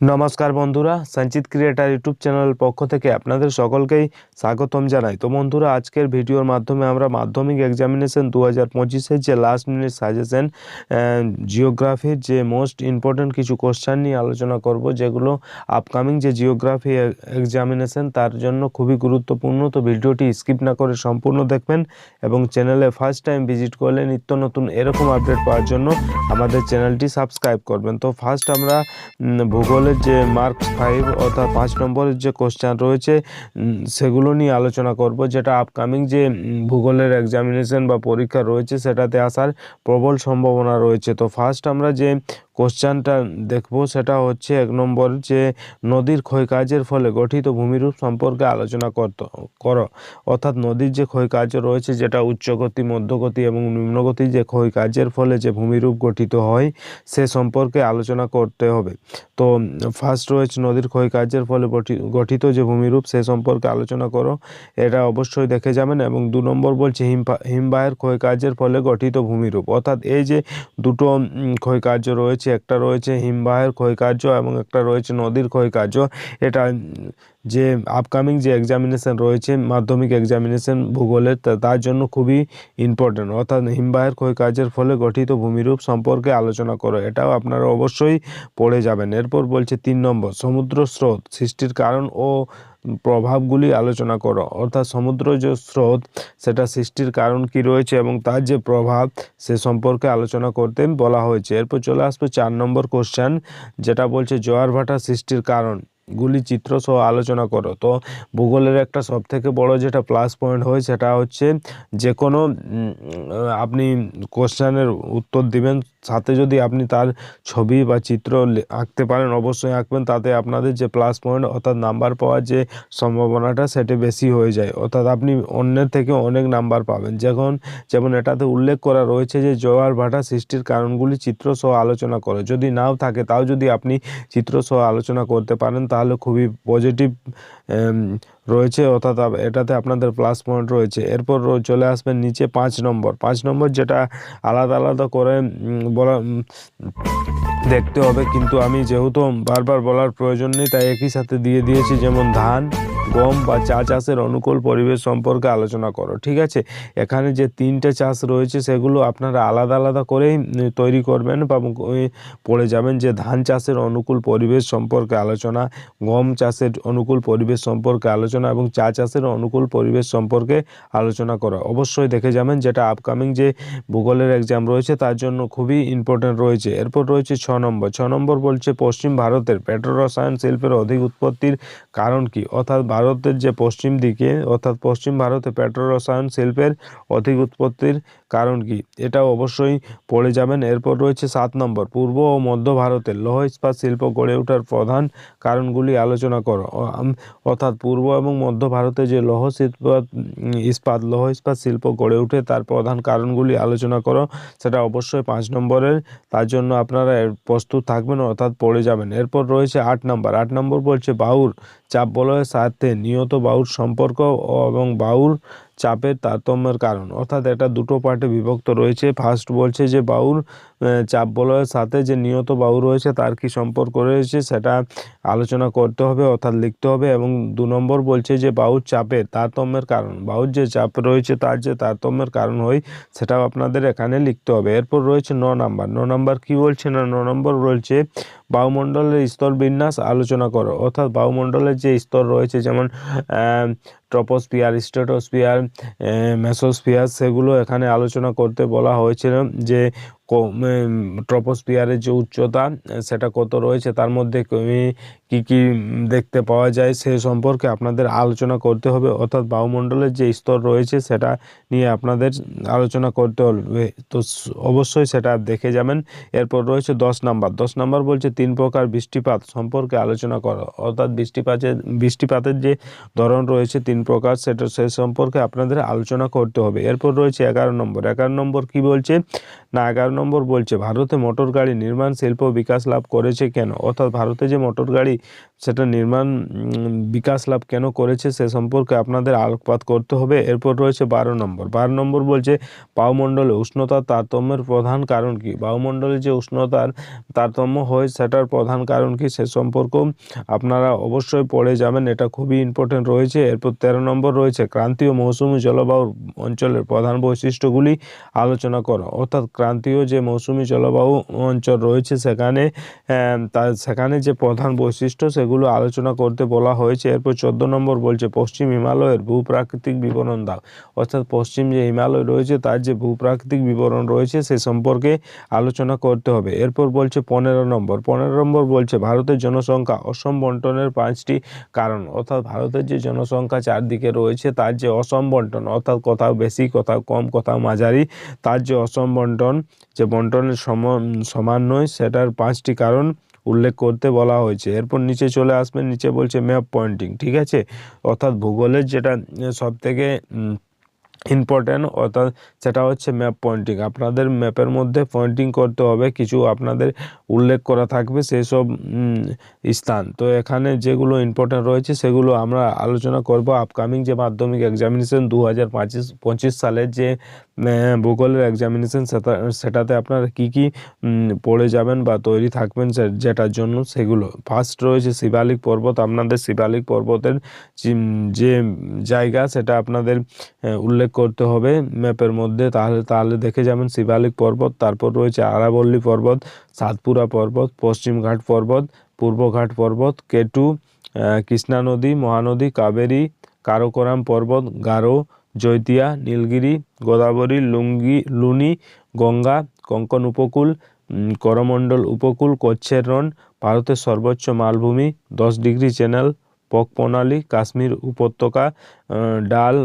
নমস্কার বন্ধুরা সঞ্চিত ক্রিয়েটার ইউটিউব চ্যানেলের পক্ষ থেকে আপনাদের সকলকেই স্বাগতম জানাই। তো বন্ধুরা আজকের ভিডিওর মাধ্যমে আমরা মাধ্যমিক এক্সামিনেশন দু হাজার পঁচিশের যে লাস্ট মিনিট সাজেশন জিওগ্রাফির যে মোস্ট ইম্পর্ট্যান্ট কিছু কোশ্চেন নিয়ে আলোচনা করব যেগুলো আপকামিং যে জিওগ্রাফি এক্সামিনেশন তার জন্য খুবই গুরুত্বপূর্ণ। তো ভিডিওটি স্কিপ না করে সম্পূর্ণ দেখবেন এবং চ্যানেলে ফার্স্ট টাইম ভিজিট করলে নিত্য নতুন এরকম আপডেট পাওয়ার জন্য আমাদের চ্যানেলটি সাবস্ক্রাইব করবেন। তো ফার্স্ট আমরা উম, ভূগোলের যে মার্কস ফাইভ অর্থাৎ পাঁচ নম্বরের যে কোশ্চেন রয়েছে সেগুলো নিয়ে আলোচনা করব, যেটা আপকামিং যে ভূগোলের এক্সামিনেশন বা পরীক্ষা রয়েছে, সেটাতে আসার প্রবল সম্ভাবনা রয়েছে। তো ফার্স্ট আমরা যে কোশ্চেনটা দেখব, সেটা হচ্ছে এক নম্বর যে নদীর ক্ষয়কার্যের ফলে গঠিত ভূমিরূপ সম্পর্কে আলোচনা করত, করো। অর্থাৎ নদীর যে ক্ষয়কার্য রয়েছে, যেটা উচ্চগতি, মধ্যগতি এবং নিম্নগতি যে ক্ষয়কার্যের ফলে যে ভূমিরূপ গঠিত হয়, সে সম্পর্কে আলোচনা করতে হবে। তো ফার্স্ট রয়েছে নদীর ক্ষয়কার্যের ফলে গঠি- গঠিত যে ভূমিরূপ, সে সম্পর্কে আলোচনা করো। এটা অবশ্যই দেখে যাবেন এবং দু নম্বর বলছে হিমবাহের ক্ষয়কার্যের ফলে গঠিত ভূমিরূপ। অর্থাৎ এই যে দুটো ক্ষয়কার্য রয়েছে, একটা রয়েছে হিমবাহের ক্ষয়কার্য এবং একটা রয়েছে নদীর ক্ষয়কার্য, এটা যে আপকামিং যে এক্সামিনেশন রয়েছে, মাধ্যমিক এক্সামিনেশন ভূগোলের তার জন্য খুবই ইম্পর্টেন্ট অর্থাৎ হিমবাহের ক্ষয়কার্যের ফলে গঠিত ভূমিরূপ সম্পর্কে আলোচনা করো। এটাও আপনারা অবশ্যই পড়ে যাবেন। এরপর বলছে তিন নম্বর, সমুদ্র স্রোত সৃষ্টির কারণ ও প্রভাবগুলি আলোচনা করো। অর্থাৎ সমুদ্র যে স্রোত, সেটা সৃষ্টির কারণ কি রয়েছে এবং তার যে প্রভাব, সে সম্পর্কে আলোচনা করতে বলা হয়েছে। এরপর চলে আসবে চার নম্বর কোশ্চেন যেটা বলছে জোয়ার ভাটা সৃষ্টির কারণ। গুলি চিত্র সহ আলোচনা করো। তো ভূগোলের একটা সব থেকে বড় যেটা প্লাস পয়েন্ট হয় সেটা হচ্ছে যে কোনো আপনি কোশ্চেনের উত্তর দিবেন, সাথে যদি আপনি তার ছবি বা চিত্র আঁকতে পারেন, অবশ্যই আঁকবেন, তাতে আপনাদের যে প্লাস পয়েন্ট অর্থাৎ নাম্বার পাওয়ার যে সম্ভাবনাটা সেটি বেশি হয়ে যায়। অর্থাৎ আপনি অন্যের থেকে অনেক নাম্বার পাবেন। যখন যেমন এটাতে উল্লেখ করা রয়েছে যে জোয়ার ভাটা সৃষ্টির কারণগুলি চিত্র সহ আলোচনা করে। যদি নাও থাকে, তাও যদি আপনি চিত্র সহ আলোচনা করতে পারেন তাহলে খুবই পজিটিভ রয়েছে। অর্থাৎ এটাতে আপনাদের প্লাস পয়েন্ট রয়েছে। এরপর চলে আসবেন নিচে পাঁচ নম্বর। পাঁচ নম্বর যেটা আলাদা আলাদা করে বলা দেখতে হবে, কিন্তু আমি যেহেতু বারবার বলার প্রয়োজন নেই, তাই একই সাথে দিয়ে দিয়েছি, যেমন ধান, গম বা চা চাষের অনুকূল পরিবেশ সম্পর্কে আলোচনা করো, ঠিক আছে? এখানে যে তিনটে চাষ রয়েছে, সেগুলো আপনারা আলাদা আলাদা করেই তৈরি করবেন বা পড়ে যাবেন যে ধান চাষের অনুকূল পরিবেশ সম্পর্কে আলোচনা, গম চাষের অনুকূল পরিবেশ সম্পর্কে আলোচনা এবং চা চাষের অনুকূল পরিবেশ সম্পর্কে আলোচনা করা। অবশ্যই দেখে যাবেন যেটা আপকামিং যে ভূগোলের এক্সাম রয়েছে, তার জন্য খুবই ইম্পর্টেন্ট রয়েছে। এরপর রয়েছে ছ নম্বর, ছ নম্বর বলছে পশ্চিম ভারতের পেট্রো রসায়ন শিল্পের অধিক উৎপত্তির কারণ কি? অর্থাৎ ভারতের যে পশ্চিম দিকে, অর্থাৎ পশ্চিম ভারতে পেট্রো রসায়ন শিল্পের অধিক উৎপত্তির কারণ কি? এটা অবশ্যই পড়ে যাবেন। এরপর রয়েছে সাত নম্বর, পূর্ব ও মধ্য ভারতের লৌহ ইস্পাত শিল্প গড়ে ওঠার প্রধান কারণগুলি আলোচনা করো। অর্থাৎ পূর্ব এবং মধ্য ভারতে যে লৌহ শিল্প ইস্পাত, লৌহ ইস্পাত শিল্প গড়ে ওঠে, তার প্রধান কারণগুলি আলোচনা করো। সেটা অবশ্যই পাঁচ নম্বরের, তার জন্য আপনারা প্রস্তুত থাকবেন, অর্থাৎ পড়ে যাবেন। এরপর রয়েছে আট নম্বর আট নম্বর বলছে বাউর চাপ বলয়ের সাথে নিয়ত বাউর সম্পর্ক এবং বাউর চাপের তারতম্যের কারণ। অর্থাৎ এটা দুটো পার্টে বিভক্ত রয়েছে। ফার্স্ট বলছে যে বাউর চাপ বলয়ের সাথে যে নিয়ত বায়ু রয়েছে, তার কি সম্পর্ক রয়েছে সেটা আলোচনা করতে হবে, অর্থাৎ লিখতে হবে এবং দু নম্বর বলছে যে বায়ুর চাপের তারতম্যের কারণ। বায়ুর যে চাপ রয়েছে, তার যে তারতম্যের কারণ হয়, সেটাও আপনাদের এখানে লিখতে হবে। এরপর রয়েছে ন নাম্বার। ন নাম্বার কি বলছে না? ন নম্বর বলছে বায়ুমণ্ডলের স্তর বিন্যাস আলোচনা করো। অর্থাৎ বায়ুমণ্ডলের যে স্তর রয়েছে, যেমন ট্রপোস্পিয়ার স্ট্রেটোস্পিয়ার মেসোস্পিয়ার সেগুলো এখানে আলোচনা করতে বলা হয়েছিল যে ট্রপোস্পিয়ারের যে উচ্চতা, সেটা কত রয়েছে, তার মধ্যে কি- কি দেখতে পাওয়া যায়, সে সম্পর্কে আপনাদের আলোচনা করতে হবে। অর্থাৎ বায়ুমণ্ডলের যে স্তর রয়েছে, সেটা নিয়ে আপনাদের আলোচনা করতে হবে। তো অবশ্যই সেটা দেখে যাবেন। এরপর রয়েছে দশ নাম্বার। দশ নাম্বার বলছে তিন প্রকার বৃষ্টিপাত সম্পর্কে আলোচনা করো। অর্থাৎ বৃষ্টিপাতের বৃষ্টিপাতের যে ধরন রয়েছে তিন প্রকার, সেটা সে সম্পর্কে আপনাদের আলোচনা করতে হবে। এরপর রয়েছে এগারো নম্বর। এগারো নম্বর কি বলছে? না, এগারো নম্বর বলছে, ভারতে মোটর গাড়ি নির্মাণ, শিল্প, বিকাশ লাভ করেছে কেন? অর্থাৎ ভারতে যে মোটর গাড়ি সেটা নির্মাণ বিকাশ লাভ কেন করেছে সে সম্পর্কে আপনাদের আলোকপাত করতে হবে। এরপর রয়েছে বারো নম্বর। বারো নম্বর বলছে, বায়ুমণ্ডলে উষ্ণতার তারতম্যের প্রধান কারণ কি? বায়ুমণ্ডলে যে উষ্ণতার তারতম্য হয়, সেটার প্রধান কারণ কি? সে সম্পর্ক আপনারা অবশ্যই পড়ে যাবেন, এটা খুবই ইম্পর্টেন্ট রয়েছে। এরপর তেরো নম্বর রয়েছে, ক্রান্তীয় মৌসুমি জলবায়ু অঞ্চলের প্রধান বৈশিষ্ট্যগুলি আলোচনা করো। অর্থাৎ ক্রান্তীয় যে মৌসুমি জলবায়ু অঞ্চল রয়েছে, সেখানে সেখানে যে প্রধান বৈশিষ্ট্য সেগুলো আলোচনা করতে বলা হয়েছে। এরপর চোদ্দ নম্বর বলছে, পশ্চিম হিমালয়ের ভূপ্রাকৃতিক বিবরণ দাও। অর্থাৎ পশ্চিম যে হিমালয় রয়েছে, তার যে ভূপ্রাকৃতিক বিবরণ রয়েছে, সে সম্পর্কে আলোচনা করতে হবে। এরপর বলছে, পনেরো নম্বর। পনেরো নম্বর বলছে, ভারতের জনসংখ্যা অসম বন্টনের পাঁচটি কারণ। অর্থাৎ ভারতের যে জনসংখ্যা চারদিকে রয়েছে, তার যে অসম বন্টন, অর্থাৎ কোথাও বেশি, কোথাও কম, কোথাও মাঝারি, তার যে অসম বন্টন, যে বন্টনের সম সমান নয়, সেটার পাঁচটি কারণ উল্লেখ করতে বলা হয়েছে। এরপর নিচে চলে আসবেন, নিচে বলছে ম্যাপ পয়েন্টিং ঠিক আছে? অর্থাৎ ভূগোলের যেটা সব থেকে ইম্পর্ট্যান্ট অর্থাৎ সেটা হচ্ছে ম্যাপ পয়েন্টিং আপনাদের ম্যাপের মধ্যে পয়েন্টিং করতে হবে, কিছু আপনাদের উল্লেখ করা থাকবে সেই সব স্থান। তো এখানে যেগুলো ইম্পর্ট্যান্ট রয়েছে সেগুলো আমরা আলোচনা করব। আপকামিং যে মাধ্যমিক এক্সামিনেশন দু হাজার সালের যে ভূগোলের এক্সামিনেশন সেটা, সেটাতে আপনারা কি কি পড়ে যাবেন বা তৈরি থাকবেন যেটার জন্য সেগুলো। ফার্স্ট রয়েছে শিবালিক পর্বত। আপনাদের শিবালিক পর্বতের যে জায়গা সেটা আপনাদের উল্লেখ করতে হবে ম্যাপের মধ্যে। তাহলে তাহলে দেখে যাবেন শিবালিক পর্বত। তারপর রয়েছে আরাবল্লী পর্বত, সাতপুরা পর্বত পশ্চিমঘাট পর্বত পূর্বঘাট পর্বত, কেটু কৃষ্ণা নদী, মহানদী, কাবেরী, কারোকোরাম পর্বত, গারো জৈতিয়া নীলগিরি, গোদাবরী, লুঙ্গি, লুনি, গঙ্গা, কঙ্কন উপকূল করমণ্ডল উপকূল, কচ্ছের রন ভারতের সর্বোচ্চ মালভূমি, দশ ডিগ্রি চ্যানেল, পক প্রণালী, কাশ্মীর উপত্যকা ডাল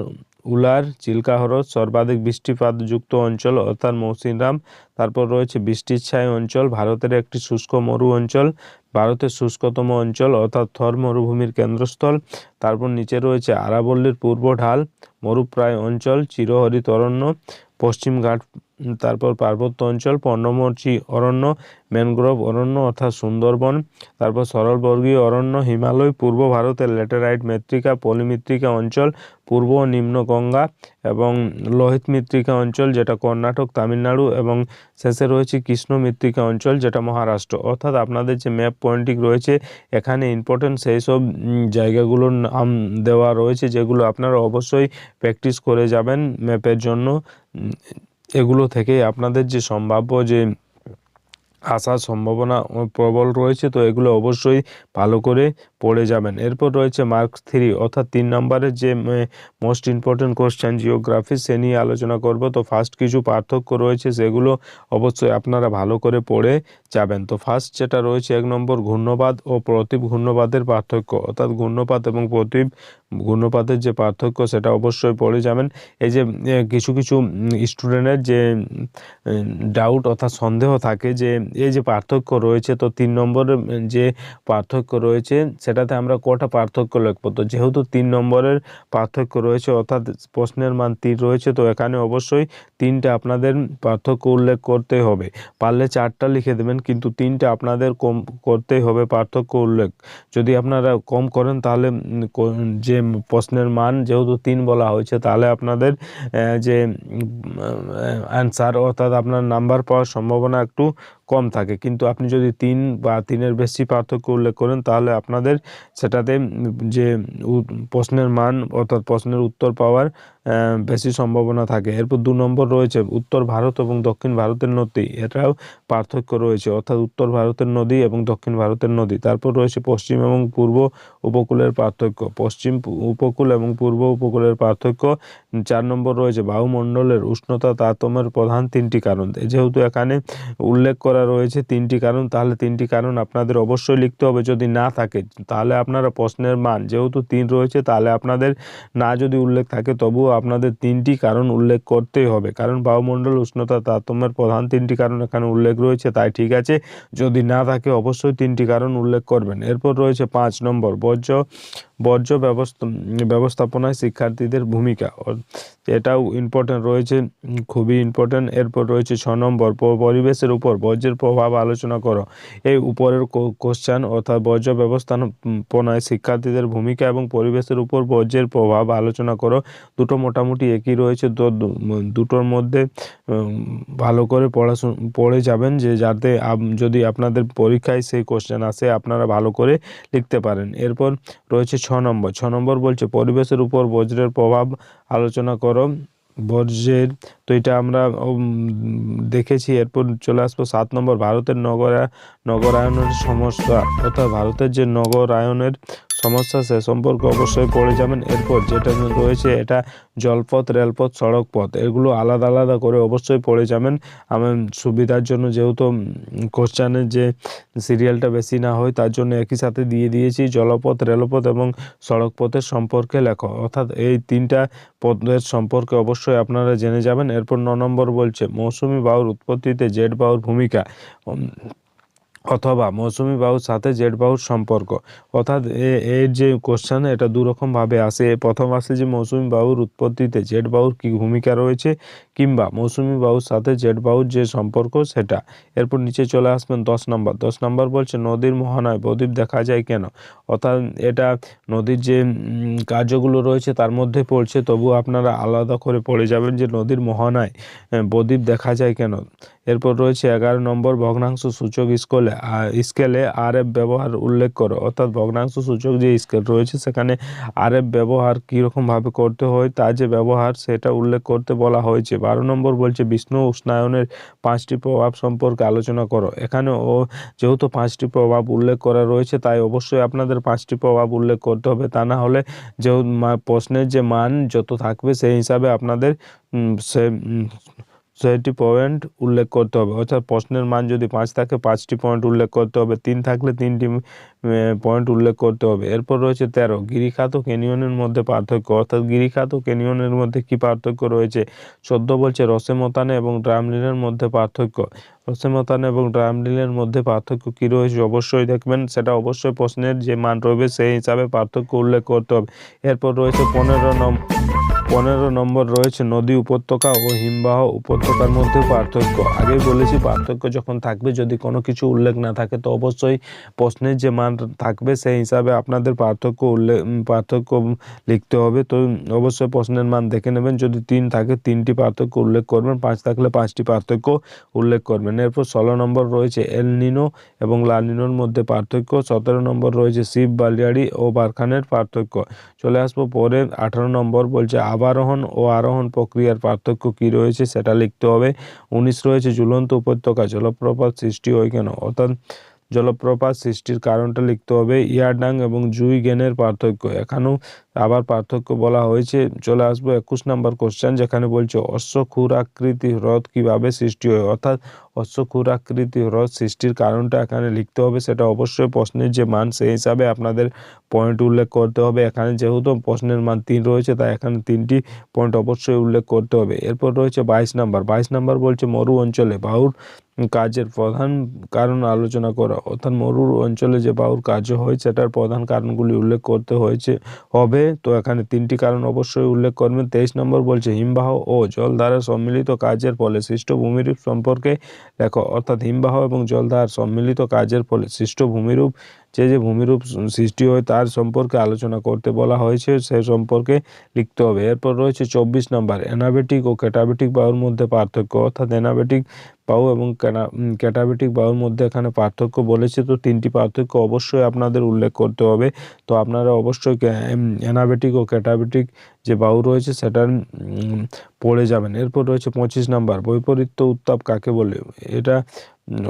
উলার চিল্কা হরদ সর্বাধিক বৃষ্টিপাতযুক্ত অঞ্চল অর্থাৎ মৌসিনরাম। তারপর রয়েছে বৃষ্টির ছায় অঞ্চল ভারতের একটি শুষ্ক মরু অঞ্চল ভারতের শুষ্কতম অঞ্চল অর্থাৎ থর মরুভূমির কেন্দ্রস্থল। তারপর নিচে রয়েছে আরাবল্লীর পূর্ব ঢাল মরুপ্রায় অঞ্চল চিরহরিত অরণ্য পশ্চিম ঘাট উম, তারপর পার্বত্য অঞ্চল পর্ণমোচী অরণ্য, ম্যানগ্রোভ অরণ্য অর্থাৎ সুন্দরবন, তারপর সরলবর্গীয় অরণ্য, হিমালয়, পূর্ব ভারতের ল্যাটেরাইট মৃত্তিকা, পলিমৃত্তিকা অঞ্চল, পূর্ব ও নিম্ন গঙ্গা এবং লোহিত মৃত্তিকা অঞ্চল যেটা কর্ণাটক, তামিলনাড়ু এবং শেষে রয়েছে কৃষ্ণ মৃত্তিকা অঞ্চল যেটা মহারাষ্ট্র। অর্থাৎ আপনাদের যে ম্যাপ পয়েন্টিং রয়েছে, এখানে ইম্পর্টেন্ট সেই সব জায়গাগুলোর নাম দেওয়া রয়েছে যেগুলো আপনারা অবশ্যই প্র্যাকটিস করে যাবেন ম্যাপের জন্য। এগুলো থেকে আপনাদের যে সম্ভাব্য যে আসার সম্ভাবনা প্রবল রয়েছে, তো এগুলো অবশ্যই ভালো করে পড়ে যাবেন। এরপর রয়েছে মার্ক থ্রি অর্থাৎ তিন নম্বরের যে মোস্ট ইম্পর্টেন্ট কোশ্চেন জিওগ্রাফি সে নিয়ে আলোচনা করব। তো ফার্স্ট কিছু পার্থক্য রয়েছে, সেগুলো অবশ্যই আপনারা ভালো করে পড়ে যাবেন। তো ফার্স্ট যেটা রয়েছে, এক নম্বর ঘূর্ণবাদ ও প্রতীপ ঘূর্ণবাদের পার্থক্য। অর্থাৎ ঘূর্ণপাত এবং প্রতীপ ঘূর্ণপাতের যে পার্থক্য, সেটা অবশ্যই পড়ে যাবেন। এই যে কিছু কিছু স্টুডেন্টের যে ডাউট অর্থাৎ সন্দেহ থাকে যে, এই যে পার্থক্য রয়েছে, তো তিন নম্বরের যে পার্থক্য রয়েছে সেটাতে আমরা কটা পার্থক্য লিখব তো যেহেতু তিন নম্বরের পার্থক্য রয়েছে, অর্থাৎ প্রশ্নের মান তিন রয়েছে, তো এখানে অবশ্যই তিনটা আপনাদের পার্থক্য উল্লেখ করতে হবে। পারলে চারটা লিখে দেবেন, কিন্তু তিনটা আপনাদের কম করতেই হবে পার্থক্য উল্লেখ। যদি আপনারা কম করেন, তাহলে যে প্রশ্নের মান যেহেতু তিন বলা হয়েছে, তাহলে আপনাদের যে অ্যান্সার অর্থাৎ আপনার নাম্বার পাওয়ার সম্ভাবনা একটু কম থাকে। কিন্তু আপনি যদি তিন বা তিনের বেশি পার্থক্য উল্লেখ করেন, তাহলে আপনাদের সেটাতে যে প্রশ্নের মান অর্থাৎ প্রশ্নের উত্তর পাওয়ার বেশি সম্ভাবনা থাকে। এরপর দু নম্বর রয়েছে উত্তর ভারত এবং দক্ষিণ ভারতের নদী। এটাও পার্থক্য রয়েছে, অর্থাৎ উত্তর ভারতের নদী এবং দক্ষিণ ভারতের নদী। তারপর রয়েছে পশ্চিম এবং পূর্ব উপকূলের পার্থক্য। পশ্চিম উপকূল এবং পূর্ব উপকূলের পার্থক্য, চার নম্বর রয়েছে বায়ুমণ্ডলের উষ্ণতা তারতম্যের প্রধান তিনটি কারণ। যেহেতু এখানে উল্লেখ করা রয়েছে তিনটি কারণ, তাহলে তিনটি কারণ আপনাদের অবশ্যই লিখতে হবে। যদি না থাকে, তাহলে আপনারা প্রশ্নের মান যেহেতু তিন রয়েছে, তাহলে আপনাদের না যদি উল্লেখ থাকে, তবুও আপনাদের তিনটি কারণ উল্লেখ করতেই হবে। কারণ বায়ুমণ্ডল উষ্ণতা তারতম্যের প্রধান তিনটি কারণ এখানে উল্লেখ রয়েছে, তাই ঠিক আছে। যদি না থাকে অবশ্যই তিনটি কারণ উল্লেখ করবেন। এরপর রয়েছে পাঁচ নম্বর, বর্জ্য বর্জ্য ব্যবস্থা, ব্যবস্থাপনায় শিক্ষার্থীদের ভূমিকা। এটাও ইম্পর্টেন্ট রয়েছে, খুবই ইম্পর্টেন্ট এরপর রয়েছে ছ নম্বর পরিবেশের উপর বর্জ্যের প্রভাব আলোচনা করো। এই উপরের কোশ্চান অর্থাৎ বর্জ্য ব্যবস্থাপনায় শিক্ষার্থীদের ভূমিকা এবং পরিবেশের উপর বর্জ্যের প্রভাব আলোচনা করো। দুটো মোটামুটি একই রয়েছে তো দুটোর মধ্যে ভালো করে পড়াশোনা পড়ে যাবেন যে যাতে যদি আপনাদের পরীক্ষায় সেই কোশ্চেন আসে, আপনারা ভালো করে লিখতে পারেন। এরপর রয়েছে ছ নম্বর ছ নম্বর বলছে, পরিবেশের উপর বজ্রের প্রভাব আলোচনা করো। বর্জ্যের তো এটা আমরা দেখেছি, এরপর চলে আসব সাত নম্বর, ভারতের নগরা নগরায়নের সমস্যা। অর্থাৎ ভারতের যে নগরায়নের সমস্যা, সে সম্পর্কে অবশ্যই পড়ে যাবেন। এরপর যেটা রয়েছে, এটা জলপথ, রেলপথ সড়ক পথ এগুলো আলাদা আলাদা করে অবশ্যই পড়ে যাবেন। আমার সুবিধার জন্য যেহেতু কোশ্চানের যে সিরিয়ালটা বেশি না হয়, তার জন্য একই সাথে দিয়ে দিয়েছি। জলপথ, রেলপথ এবং সড়ক পথের সম্পর্কে লেখো। অর্থাৎ এই তিনটা পদের সম্পর্কে অবশ্যই আপনারা জেনে যাবেন। এরপর ন নম্বর বলছে, মৌসুমি বাউর উৎপত্তিতে জেট বাউর ভূমিকা। অথবা মৌসুমি বায়ুর সাথে জেট বায়ুর সম্পর্ক। অর্থাৎ এর যে কোশ্চেন এটা দু রকমভাবে আসে প্রথম আসে যে মৌসুমি বায়ুর উৎপত্তিতে জেট বায়ুর কী ভূমিকা রয়েছে, কিংবা মৌসুমি বায়ুর সাথে জেট বায়ুর যে সম্পর্ক সেটা। এরপর নিচে চলে আসবেন দশ নম্বর। দশ নম্বর বলছে, নদীর মোহনায়, প্রদীপ দেখা যায় কেন? অর্থাৎ এটা নদীর যে কার্যগুলো রয়েছে তার মধ্যে পড়ছে তবু আপনারা আলাদা করে পড়ে যাবেন যে নদীর মোহনায় প্রদীপ দেখা যায় কেন? এরপর রয়েছে এগারো নম্বর ভগ্নাংশ সূচক স্কেলে স্কেলে আর এফ ব্যবহার উল্লেখ করো। অর্থাৎ ভগ্নাংশ সূচক যে স্কেল রয়েছে, সেখানে আর এফ ব্যবহার কীরকমভাবে করতে হয় তার যে ব্যবহার সেটা উল্লেখ করতে বলা হয়েছে। বারো নম্বর বলছে, বিষ্ণু উষ্ণায়নের পাঁচটি প্রভাব সম্পর্কে আলোচনা করো। এখানে ও যেহেতু পাঁচটি প্রভাব উল্লেখ করা রয়েছে, তাই অবশ্যই আপনাদের পাঁচটি প্রভাব উল্লেখ করতে হবে। তা না হলে মা- প্রশ্নের যে মান যত থাকবে, সেই হিসাবে আপনাদের সে সেটি পয়েন্ট উল্লেখ করতে হবে। অর্থাৎ প্রশ্নের মান যদি পাঁচ থাকে, পাঁচটি পয়েন্ট উল্লেখ করতে হবে। তিন থাকলে তিনটি পয়েন্ট উল্লেখ করতে হবে। এরপর রয়েছে তেরো। গিরিখাত ও ক্যানিয়নের মধ্যে পার্থক্য, অর্থাৎ গিরিখাত ও ক্যানিয়নের মধ্যে কি পার্থক্য রয়েছে? চোদ্দ বলছে রসেমতানে এবং ড্রামলিনের মধ্যে পার্থক্য। রসেমতানে এবং ড্রামলিনের মধ্যে পার্থক্য কী রয়েছে? অবশ্যই দেখবেন, সেটা অবশ্যই প্রশ্নের যে মান রয়েছে, সেই হিসাবে পার্থক্য উল্লেখ করতে হবে। এরপর রয়েছে পনেরো নম্বর পনেরো নম্বর রয়েছে নদী উপত্যকা ও হিমবাহ উপত্যকার মধ্যে পার্থক্য। আগেই বলেছি, পার্থক্য যখন থাকবে, যদি কোনো কিছু উল্লেখ না থাকে, তো অবশ্যই প্রশ্নের যে মান থাকবে, সেই হিসাবে আপনাদের পার্থক্য উল্লেখ পার্থক্য লিখতে হবে। তো অবশ্যই প্রশ্নের মান দেখে নেবেন। যদি তিন থাকে, তিনটি পার্থক্য উল্লেখ করবেন, পাঁচ থাকলে পাঁচটি পার্থক্য উল্লেখ করবেন। এরপর ষোলো নম্বর রয়েছে এল নিনো এবং লালিনোর মধ্যে পার্থক্য। সতেরো নম্বর রয়েছে শিব, বালিয়াড়ি ও বারখানের পার্থক্য। চলে আসব পরে আঠারো নম্বর বলছে আবারোহণ ও আরোহণ প্রক্রিয়ার পার্থক্য কী রয়েছে সেটা লিখতে হবে। উনিশ রয়েছে ঝুলন্ত উপত্যকা, জলপ্রপাত সৃষ্টি হয় কেন? অর্থাৎ জলপ্রপাত সৃষ্টির কারণটা লিখতে হবে ইয়ারডাং এবং জুই গেনের পার্থক্য। এখানেও আবার পার্থক্য বলা হয়েছে, চলে আসব একুশ নম্বর কোশ্চেন যেখানে বলছে অশ্বক্ষুরাকৃতি হ্রদ কীভাবে সৃষ্টি হয়? অর্থাৎ অশ্বক্ষুরাকৃতি হ্রদ সৃষ্টির কারণটা এখানে লিখতে হবে, সেটা অবশ্যই প্রশ্নের যে মান সেই হিসাবে আপনাদের পয়েন্ট উল্লেখ করতে হবে। এখানে যেহেতু প্রশ্নের মান তিন রয়েছে, তাই এখানে তিনটি পয়েন্ট অবশ্যই উল্লেখ করতে হবে। এরপর রয়েছে বাইশ নাম্বার। বাইশ নাম্বার বলছে, মরু অঞ্চলে বাউর কাজের প্রধান কারণ আলোচনা করা। অর্থাৎ মরুর অঞ্চলে যে বাউর কার্য হয়, সেটার প্রধান কারণগুলি উল্লেখ করতে হয়েছে। হবে তো এখানে তিনটি কারণ অবশ্যই উল্লেখ করবেন। তেইশ নম্বর বলছে, হিমবাহ ও জলধারার সম্মিলিত কাজের ফলে সৃষ্ট ভূমিরূপ সম্পর্কে লেখো। অর্থাৎ হিমবাহ এবং জলধার সম্মিলিত কাজের ফলে সৃষ্ট ভূমিরূপ যে যে ভূমিরূপ সৃষ্টি হয় তার সম্পর্কে আলোচনা করতে বলা হয়েছে, সে সম্পর্কে লিখতে হবে। এরপর রয়েছে চব্বিশ নম্বর, অ্যানাবেটিক ও ক্যাটাবেটিক বায়ুর মধ্যে পার্থক্য। অর্থাৎ অ্যানাবেটিক বায়ু এবং ক্যাটাবেটিক বায়ুর মধ্যে এখানে পার্থক্য বলেছে, তো তিনটি পার্থক্য অবশ্যই আপনাদের উল্লেখ করতে হবে। তো আপনারা অবশ্যই অ্যানাবেটিক ও ক্যাটাবেটিক যে বায়ু রয়েছে, সেটার পড়ে যাবেন। এরপর রয়েছে পঁচিশ নাম্বার, বৈপরীত্য উত্তাপ কাকে বলে? এটা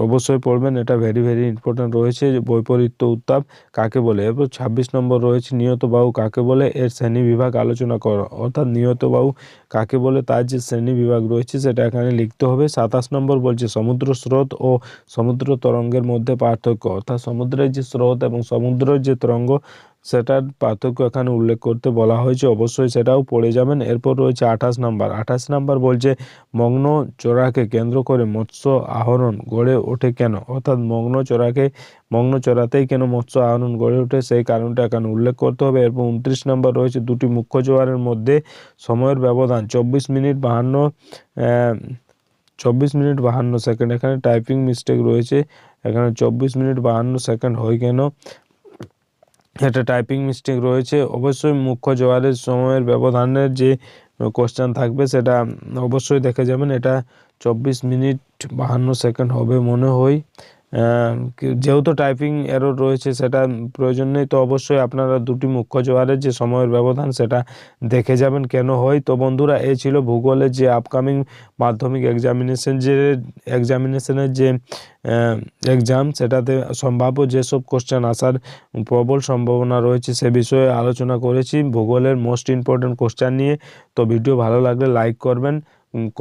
অবশ্যই পড়বেন, এটা ভেরি ভেরি ইম্পর্ট্যান্ট রয়েছে বৈপরীত্য উত্তাপ কাকে বলে? এরপর ছাব্বিশ নম্বর রয়েছে নিয়ত বায়ু কাকে বলে? এর শ্রেণি বিভাগ আলোচনা করো। অর্থাৎ নিয়ত বায়ু কাকে বলে? তার যে শ্রেণি বিভাগ রয়েছে সেটা এখানে লিখতে হবে। সাতাশ নম্বর বলছে সমুদ্র স্রোত ও সমুদ্র তরঙ্গের মধ্যে পার্থক্য। অর্থাৎ সমুদ্রের যে স্রোত এবং সমুদ্রের যে তরঙ্গ সেটার পার্থক্য এখানে উল্লেখ করতে বলা হয়েছে, অবশ্যই সেটাও পড়ে যাবেন। এরপর রয়েছে আঠাশ নাম্বার। আঠাশ নাম্বার বলছে, মগ্ন চোরাকে কেন্দ্র করে মৎস্য আহরণ গড়ে ওঠে কেন? অর্থাৎ মগ্ন চোরাকে, মগ্ন চোরাতেই কেন মৎস্য আহরণ গড়ে ওঠে? সেই কারণটা এখানে উল্লেখ করতে হবে। এরপর উনত্রিশ নম্বর রয়েছে, দুটি মুখ্য জোয়ারের মধ্যে সময়ের ব্যবধান চব্বিশ মিনিট বাহান্ন চব্বিশ মিনিট বাহান্ন সেকেন্ড। এখানে টাইপিং মিস্টেক রয়েছে। এখানে চব্বিশ মিনিট বাহান্ন সেকেন্ড হয় কেন? এটা টাইপিং মিস্টেক রয়েছে, অবশ্যই মুখ্য জোয়ারের সময়ের ব্যবধানের যে কোশ্চেন থাকবে সেটা অবশ্যই দেখে যাবেন। এটা চব্বিশ মিনিট বাহান্ন সেকেন্ড হবে মনে হয়। যেহেতু টাইপিং এরর রয়েছে, সেটা প্রয়োজন নেই। তো অবশ্যই আপনারা দুটি মুখ্য জোয়ারের যে সময়ের ব্যবধান, সেটা দেখে যাবেন কেন হয়। তো বন্ধুরা এ ছিল ভূগোলের যে আপকামিং মাধ্যমিক এক্সামিনেশন যে এক্সামিনেশনের যে এক্সাম সেটাতে সম্ভাব্য যেসব কোশ্চেন আসার প্রবল সম্ভাবনা রয়েছে, সে বিষয়ে আলোচনা করেছি। ভূগোলের মোস্ট ইম্পর্ট্যান্ট কোশ্চেন নিয়ে। তো ভিডিও ভালো লাগলে লাইক করবেন।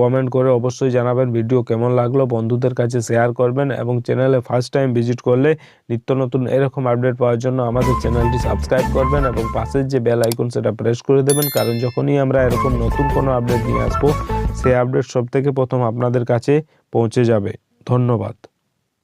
কমেন্ট করে অবশ্যই জানাবেন ভিডিও কেমন লাগল, বন্ধুদের কাছে শেয়ার করবেন এবং চ্যানেলে ফার্স্ট টাইম ভিজিট করলে নিত্য নতুন এরকম আপডেট পাওয়ার জন্য আমাদের চ্যানেলটি সাবস্ক্রাইব করবেন এবং পাশের যে বেল আইকন সেটা প্রেস করে দেবেন। কারণ যখনই আমরা এরকম নতুন কোনো আপডেট নিয়ে আসব, সেই আপডেট সব থেকে প্রথম আপনাদের কাছে পৌঁছে যাবে। ধন্যবাদ।